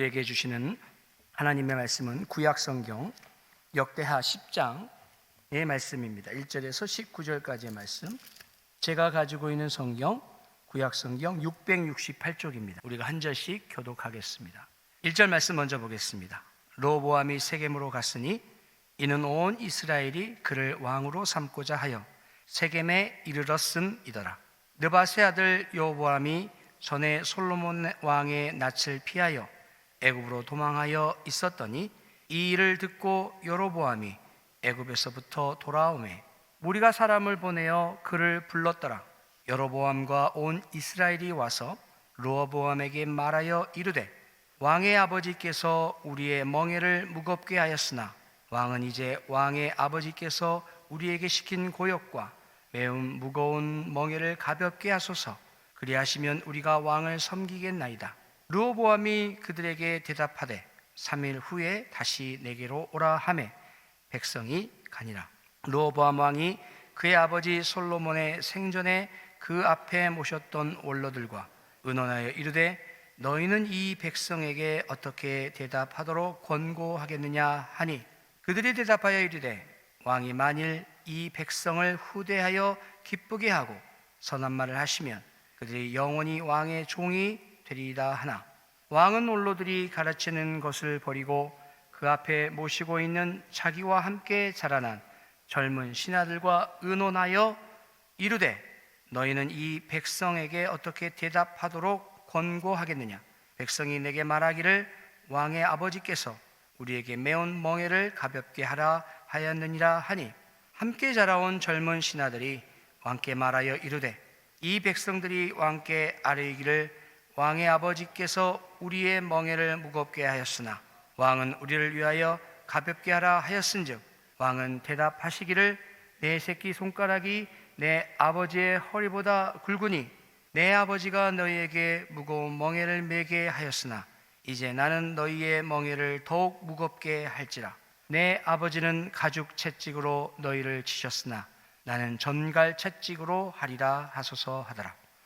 우리에게 주시는 하나님의 말씀은 구약 성경 역대하 10장의 말씀입니다. 1절에서 19절까지의 말씀. 제가 가지고 있는 성경 구약 성경 668쪽입니다. 우리가 한 절씩 교독하겠습니다. 1절 말씀 먼저 보겠습니다. 로보암이 세겜으로 갔으니 이는 온 이스라엘이 그를 왕으로 삼고자 하여 세겜에 이르렀음이더라. 느바세 아들 여보암이 전에 솔로몬 왕의 낯을 피하여 애굽으로 도망하여 있었더니 이 일을 듣고 여로보암이 애굽에서부터 돌아오매 우리가 사람을 보내어 그를 불렀더라. 여로보암과 온 이스라엘이 와서 로보암에게 말하여 이르되 왕의 아버지께서 우리의 멍에를 무겁게 하였으나 왕은 이제 왕의 아버지께서 우리에게 시킨 고역과 매우 무거운 멍에를 가볍게 하소서 그리하시면 우리가 왕을 섬기겠나이다 르호보암이 그들에게 대답하되 3일 후에 다시 내게로 오라 하매 백성이 가니라. 르호보암 왕이 그의 아버지 솔로몬의 생전에 그 앞에 모셨던 원로들과 의논하여 이르되 너희는 이 백성에게 어떻게 대답하도록 권고하겠느냐 하니 그들이 대답하여 이르되 왕이 만일 이 백성을 후대하여 기쁘게 하고 선한 말을 하시면 그들이 영원히 왕의 종이 되리이다 하나. 왕은 원로들이 가르치는 것을 버리고 그 앞에 모시고 있는 자기와 함께 자라난 젊은 신하들과 의논하여 이르되 너희는 이 백성에게 어떻게 대답하도록 권고하겠느냐? 백성이 내게 말하기를 왕의 아버지께서 우리에게 매운 멍에를 가볍게 하라 하였느니라 하니 함께 자라온 젊은 신하들이 왕께 말하여 이르되 이 백성들이 왕께 아뢰기를 왕의 아버지께서 우리의 멍에를 무겁게 하였으나 왕은 우리를 위하여 가볍게 하라 하였은즉 왕은 대답하시기를 내 새끼 손가락이 내 아버지의 허리보다 굵으니 내 아버지가 너희에게 무거운 멍에를 매게 하였으나 이제 나는 너희의 멍에를 더욱 무겁게 할지라. 내 아버지는 가죽 채찍으로 너희를 치셨으나 나는 전갈 채찍으로 하리라 하소서 하더라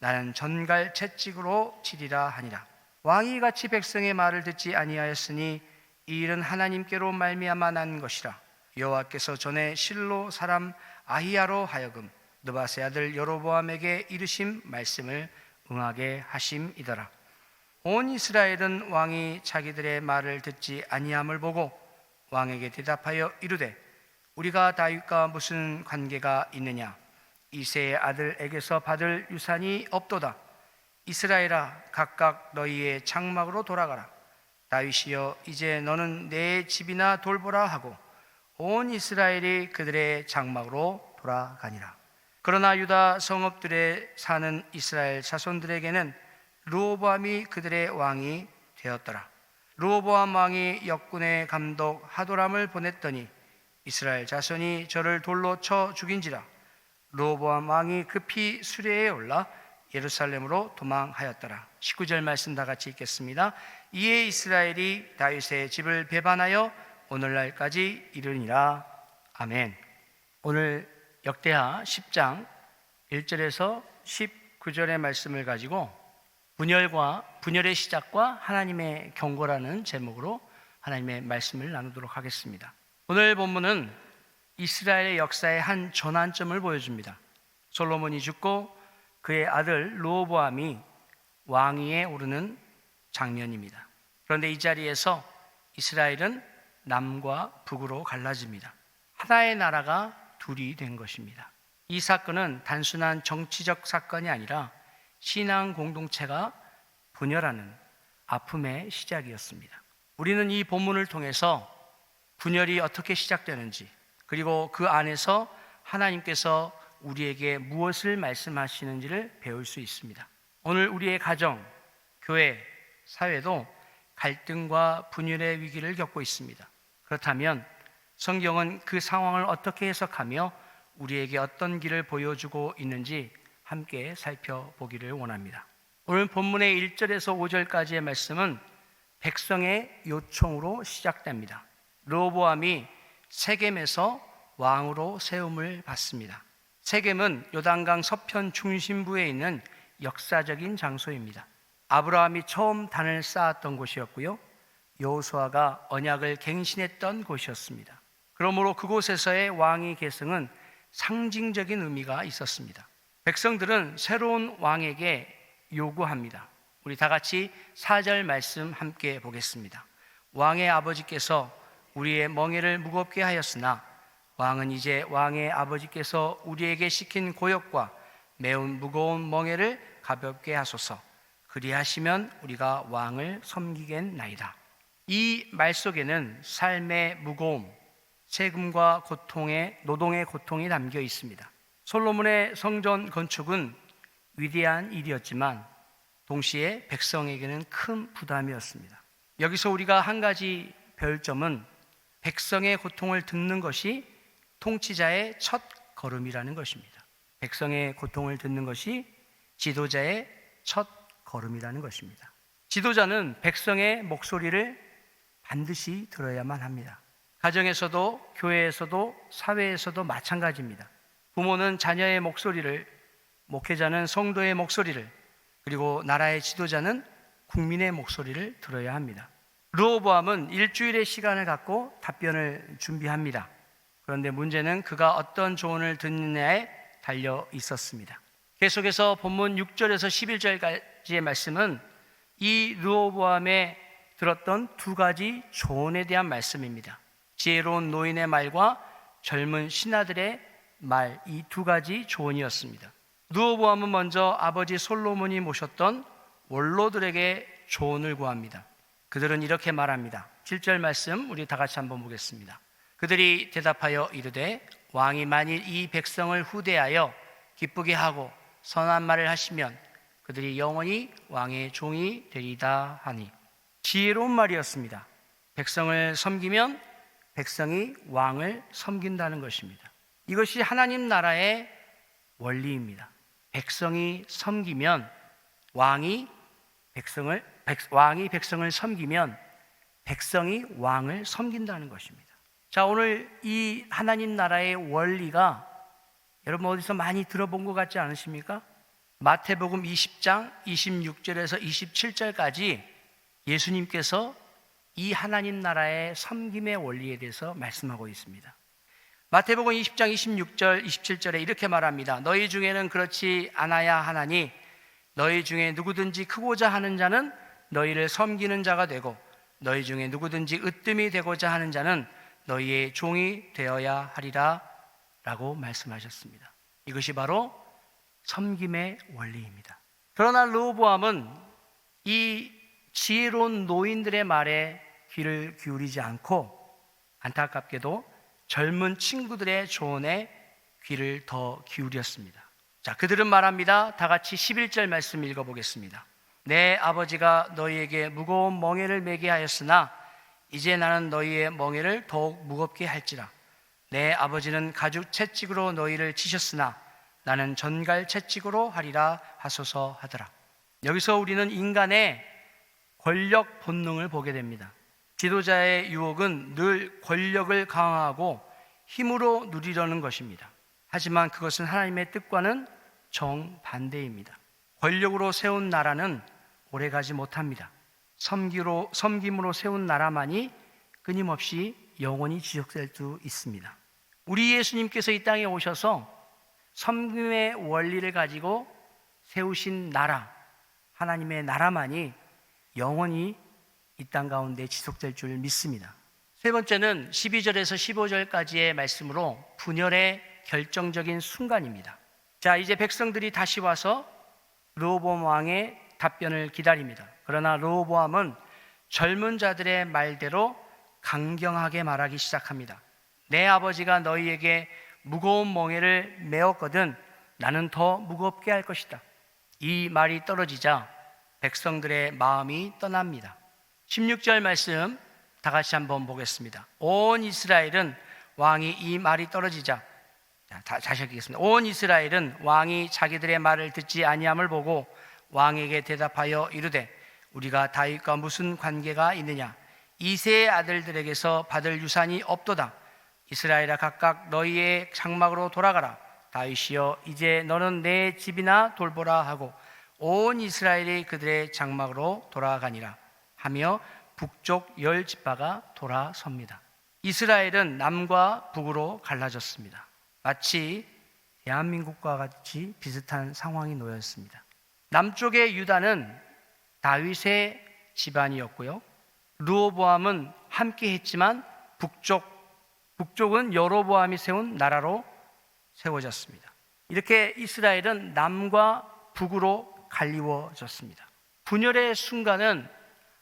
나는 전갈 채찍으로 치리라 하니라. 왕이 같이 백성의 말을 듣지 아니하였으니 이 일은 하나님께로 말미암아 난 것이라. 여호와께서 전에 실로 사람 아히야로 하여금 느바세 아들 여로보암에게 이르심 말씀을 응하게 하심이더라. 온 이스라엘은 왕이 자기들의 말을 듣지 아니함을 보고 왕에게 대답하여 이르되 우리가 다윗과 무슨 관계가 있느냐 이세의 아들에게서 받을 유산이 없도다 이스라엘아 각각 너희의 장막으로 돌아가라 다윗이여 이제 너는 내 집이나 돌보라 하고 온 이스라엘이 그들의 장막으로 돌아가니라. 그러나 유다 성읍들에 사는 이스라엘 자손들에게는 루오보암이 그들의 왕이 되었더라. 루오보암 왕이 역군의 감독 하도람을 보냈더니 이스라엘 자손이 저를 돌로 쳐 죽인지라. 루오보암 왕이 급히 수레에 올라 예루살렘으로 도망하였더라. 19절 말씀 다 같이 읽겠습니다. 이에 이스라엘이 다윗의 집을 배반하여 오늘날까지 이르니라. 아멘. 오늘 역대하 10장 1절에서 19절의 말씀을 가지고 분열과 분열의 시작과 하나님의 경고라는 제목으로 하나님의 말씀을 나누도록 하겠습니다. 오늘 본문은 이스라엘의 역사의 한 전환점을 보여줍니다. 솔로몬이 죽고 그의 아들 로보암이 왕위에 오르는 장면입니다. 그런데 이 자리에서 이스라엘은 남과 북으로 갈라집니다. 하나의 나라가 둘이 된 것입니다. 이 사건은 단순한 정치적 사건이 아니라 신앙 공동체가 분열하는 아픔의 시작이었습니다. 우리는 이 본문을 통해서 분열이 어떻게 시작되는지 그리고 그 안에서 하나님께서 우리에게 무엇을 말씀하시는지를 배울 수 있습니다. 오늘 우리의 가정, 교회, 사회도 갈등과 분열의 위기를 겪고 있습니다. 그렇다면 성경은 그 상황을 어떻게 해석하며 우리에게 어떤 길을 보여주고 있는지 함께 살펴보기를 원합니다. 오늘 본문의 1절에서 5절까지의 말씀은 백성의 요청으로 시작됩니다. 로보암이 세겜에서 왕으로 세움을 받습니다. 세겜은 요단강 서편 중심부에 있는 역사적인 장소입니다. 아브라함이 처음 단을 쌓았던 곳이었고요. 여호수아가 언약을 갱신했던 곳이었습니다. 그러므로 그곳에서의 왕위 계승은 상징적인 의미가 있었습니다. 백성들은 새로운 왕에게 요구합니다. 우리 다 같이 4절 말씀 함께 보겠습니다. 왕의 아버지께서 우리의 멍에를 무겁게 하였으나 왕은 이제 왕의 아버지께서 우리에게 시킨 고역과 매운 무거운 멍에를 가볍게 하소서. 그리하시면 우리가 왕을 섬기겠나이다. 이 말 속에는 삶의 무거움, 세금과 고통의 노동의 고통이 담겨 있습니다. 솔로몬의 성전 건축은 위대한 일이었지만 동시에 백성에게는 큰 부담이었습니다. 여기서 우리가 한 가지 별점은 백성의 고통을 듣는 것이 통치자의 첫 걸음이라는 것입니다. 백성의 고통을 듣는 것이 지도자의 첫 걸음이라는 것입니다. 지도자는 백성의 목소리를 반드시 들어야만 합니다. 가정에서도 교회에서도 사회에서도 마찬가지입니다. 부모는 자녀의 목소리를, 목회자는 성도의 목소리를, 그리고 나라의 지도자는 국민의 목소리를 들어야 합니다. 르호보암은 일주일의 시간을 갖고 답변을 준비합니다. 그런데 문제는 그가 어떤 조언을 듣느냐에 달려 있었습니다. 계속해서 본문 6절에서 11절까지의 말씀은 이 르호보암의 들었던 두 가지 조언에 대한 말씀입니다. 지혜로운 노인의 말과 젊은 신하들의 말 이 두 가지 조언이었습니다. 르호보암은 먼저 아버지 솔로몬이 모셨던 원로들에게 조언을 구합니다. 그들은 이렇게 말합니다. 7절 말씀 우리 다 같이 한번 보겠습니다. 그들이 대답하여 이르되 왕이 만일 이 백성을 후대하여 기쁘게 하고 선한 말을 하시면 그들이 영원히 왕의 종이 되리다 하니 지혜로운 말이었습니다. 백성을 섬기면 백성이 왕을 섬긴다는 것입니다. 이것이 하나님 나라의 원리입니다. 백성이 섬기면 왕이 백성을 백, 왕이 백성을 섬기면 백성이 왕을 섬긴다는 것입니다. 자, 오늘 이 하나님 나라의 원리가 여러분 어디서 많이 들어본 것 같지 않으십니까? 마태복음 20장 26절에서 27절까지 예수님께서 이 하나님 나라의 섬김의 원리에 대해서 말씀하고 있습니다. 마태복음 20장 26절 27절에 이렇게 말합니다. 너희 중에는 그렇지 않아야 하나니 너희 중에 누구든지 크고자 하는 자는 너희를 섬기는 자가 되고 너희 중에 누구든지 으뜸이 되고자 하는 자는 너희의 종이 되어야 하리라 라고 말씀하셨습니다. 이것이 바로 섬김의 원리입니다. 그러나 르호보암은 이 지혜로운 노인들의 말에 귀를 기울이지 않고 안타깝게도 젊은 친구들의 조언에 귀를 더 기울였습니다. 자, 그들은 말합니다. 다 같이 11절 말씀 읽어보겠습니다. 내 아버지가 너희에게 무거운 멍에를 매게 하였으나 이제 나는 너희의 멍에를 더욱 무겁게 할지라. 내 아버지는 가죽 채찍으로 너희를 치셨으나 나는 전갈 채찍으로 하리라 하소서 하더라. 여기서 우리는 인간의 권력 본능을 보게 됩니다. 지도자의 유혹은 늘 권력을 강화하고 힘으로 누리려는 것입니다. 하지만 그것은 하나님의 뜻과는 정반대입니다. 권력으로 세운 나라는 오래가지 못합니다. 섬기로, 섬김으로 세운 나라만이 끊임없이 영원히 지속될 수 있습니다. 우리 예수님께서 이 땅에 오셔서 섬김의 원리를 가지고 세우신 나라, 하나님의 나라만이 영원히 이 땅 가운데 지속될 줄 믿습니다. 세 번째는 12절에서 15절까지의 말씀으로 분열의 결정적인 순간입니다. 자, 이제 백성들이 다시 와서 르호보암 왕의 답변을 기다립니다. 그러나 르호보암은 젊은 자들의 말대로 강경하게 말하기 시작합니다. 내 아버지가 너희에게 무거운 멍에를 메었거든 나는 더 무겁게 할 것이다. 이 말이 떨어지자 백성들의 마음이 떠납니다. 16절 말씀 다 같이 한번 보겠습니다. 온 이스라엘은 왕이 이 말이 떨어지자 자, 다, 다시 읽겠습니다. 온 이스라엘은 왕이 자기들의 말을 듣지 아니함을 보고 왕에게 대답하여 이르되 우리가 다윗과 무슨 관계가 있느냐 이세의 아들들에게서 받을 유산이 없도다 이스라엘아 각각 너희의 장막으로 돌아가라 다윗이여 이제 너는 내 집이나 돌보라 하고 온 이스라엘이 그들의 장막으로 돌아가니라 하며 북쪽 열 지파가 돌아섭니다. 이스라엘은 남과 북으로 갈라졌습니다. 마치 대한민국과 같이 비슷한 상황이 놓였습니다. 남쪽의 유다는 다윗의 집안이었고요. 루오보암은 함께 했지만 북쪽 북쪽은 여로보암이 세운 나라로 세워졌습니다. 이렇게 이스라엘은 남과 북으로 갈리워졌습니다. 분열의 순간은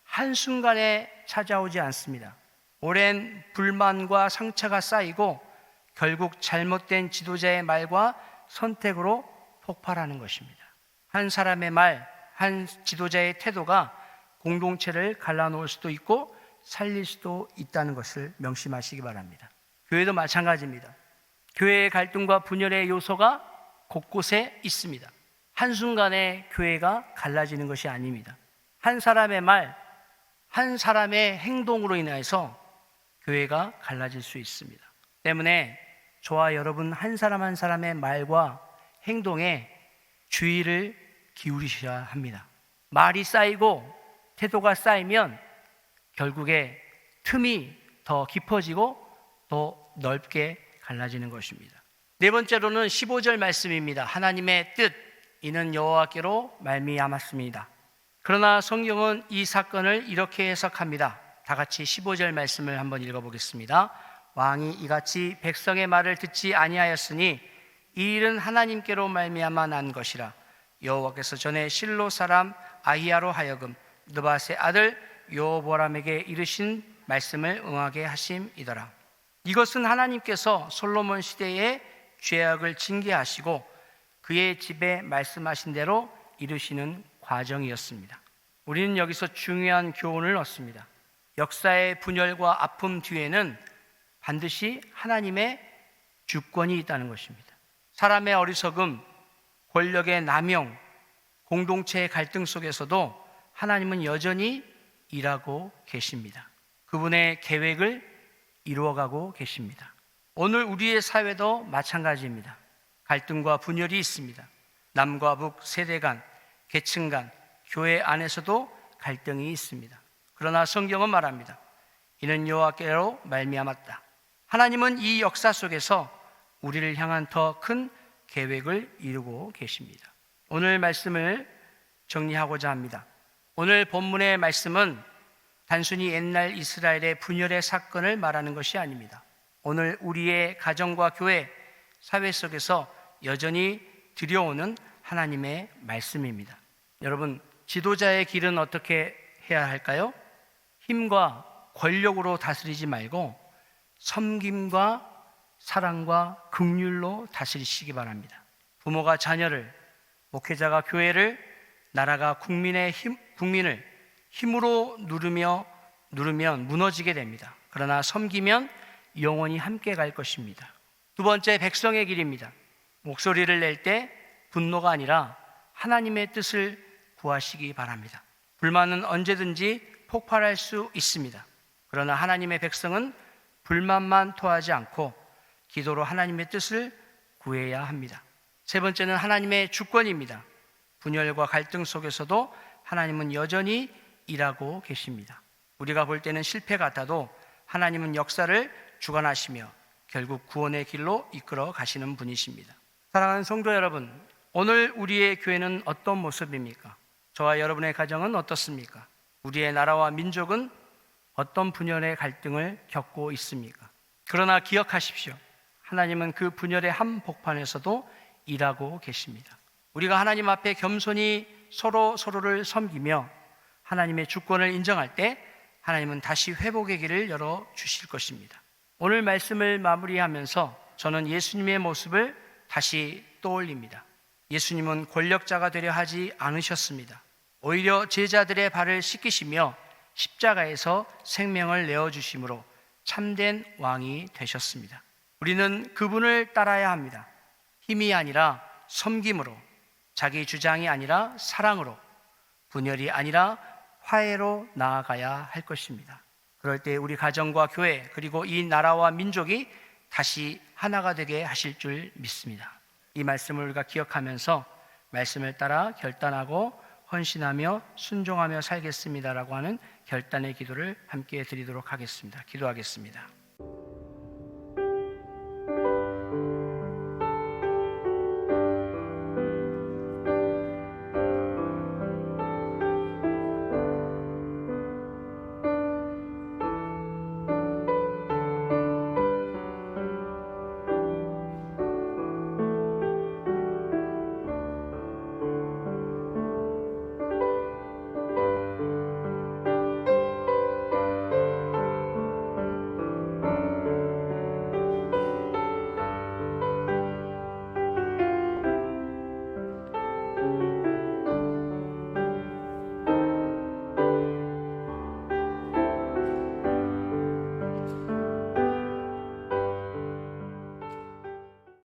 한순간에 찾아오지 않습니다. 오랜 불만과 상처가 쌓이고 결국 잘못된 지도자의 말과 선택으로 폭발하는 것입니다. 한 사람의 말, 한 지도자의 태도가 공동체를 갈라놓을 수도 있고 살릴 수도 있다는 것을 명심하시기 바랍니다. 교회도 마찬가지입니다. 교회의 갈등과 분열의 요소가 곳곳에 있습니다. 한순간에 교회가 갈라지는 것이 아닙니다. 한 사람의 말, 한 사람의 행동으로 인해서 교회가 갈라질 수 있습니다. 때문에 저와 여러분 한 사람 한 사람의 말과 행동에 주의를 기울이셔야 합니다. 말이 쌓이고 태도가 쌓이면 결국에 틈이 더 깊어지고 더 넓게 갈라지는 것입니다. 네 번째로는 15절 말씀입니다. 하나님의 뜻 이는 여호와께로 말미암았습니다. 그러나 성경은 이 사건을 이렇게 해석합니다. 다 같이 15절 말씀을 한번 읽어 보겠습니다. 왕이 이같이 백성의 말을 듣지 아니하였으니 이 일은 하나님께로 말미암아 난 것이라 여호와께서 전에 실로 사람 아히야로 하여금 느바스의 아들 여호보람에게 이르신 말씀을 응하게 하심이더라. 이것은 하나님께서 솔로몬 시대에 죄악을 징계하시고 그의 집에 말씀하신 대로 이루시는 과정이었습니다. 우리는 여기서 중요한 교훈을 얻습니다. 역사의 분열과 아픔 뒤에는 반드시 하나님의 주권이 있다는 것입니다. 사람의 어리석음, 권력의 남용, 공동체의 갈등 속에서도 하나님은 여전히 일하고 계십니다. 그분의 계획을 이루어가고 계십니다. 오늘 우리의 사회도 마찬가지입니다. 갈등과 분열이 있습니다. 남과 북, 세대 간, 계층 간, 교회 안에서도 갈등이 있습니다. 그러나 성경은 말합니다. 이는 여호와께로 말미암았다. 하나님은 이 역사 속에서 우리를 향한 더 큰 계획을 이루고 계십니다. 오늘 말씀을 정리하고자 합니다. 오늘 본문의 말씀은 단순히 옛날 이스라엘의 분열의 사건을 말하는 것이 아닙니다. 오늘 우리의 가정과 교회, 사회 속에서 여전히 들여오는 하나님의 말씀입니다. 여러분, 지도자의 길은 어떻게 해야 할까요? 힘과 권력으로 다스리지 말고 섬김과 사랑과 긍휼로 다스리시기 바랍니다. 부모가 자녀를, 목회자가 교회를, 나라가 국민의 힘, 국민을 힘으로 누르며 누르면 무너지게 됩니다. 그러나 섬기면 영원히 함께 갈 것입니다. 두 번째 백성의 길입니다. 목소리를 낼 때 분노가 아니라 하나님의 뜻을 구하시기 바랍니다. 불만은 언제든지 폭발할 수 있습니다. 그러나 하나님의 백성은 불만만 토하지 않고 기도로 하나님의 뜻을 구해야 합니다. 세 번째는 하나님의 주권입니다. 분열과 갈등 속에서도 하나님은 여전히 일하고 계십니다. 우리가 볼 때는 실패 같아도 하나님은 역사를 주관하시며 결국 구원의 길로 이끌어 가시는 분이십니다. 사랑하는 성도 여러분, 오늘 우리의 교회는 어떤 모습입니까? 저와 여러분의 가정은 어떻습니까? 우리의 나라와 민족은 어떤 분열의 갈등을 겪고 있습니까? 그러나 기억하십시오. 하나님은 그 분열의 한 복판에서도 일하고 계십니다. 우리가 하나님 앞에 겸손히 서로 서로를 섬기며 하나님의 주권을 인정할 때 하나님은 다시 회복의 길을 열어 주실 것입니다. 오늘 말씀을 마무리하면서 저는 예수님의 모습을 다시 떠올립니다. 예수님은 권력자가 되려 하지 않으셨습니다. 오히려 제자들의 발을 씻기시며 십자가에서 생명을 내어 주심으로 참된 왕이 되셨습니다. 우리는 그분을 따라야 합니다. 힘이 아니라 섬김으로, 자기 주장이 아니라 사랑으로, 분열이 아니라 화해로 나아가야 할 것입니다. 그럴 때 우리 가정과 교회 그리고 이 나라와 민족이 다시 하나가 되게 하실 줄 믿습니다. 이 말씀을 우리가 기억하면서 말씀을 따라 결단하고 헌신하며 순종하며 살겠습니다라고 하는 결단의 기도를 함께 드리도록 하겠습니다. 기도하겠습니다.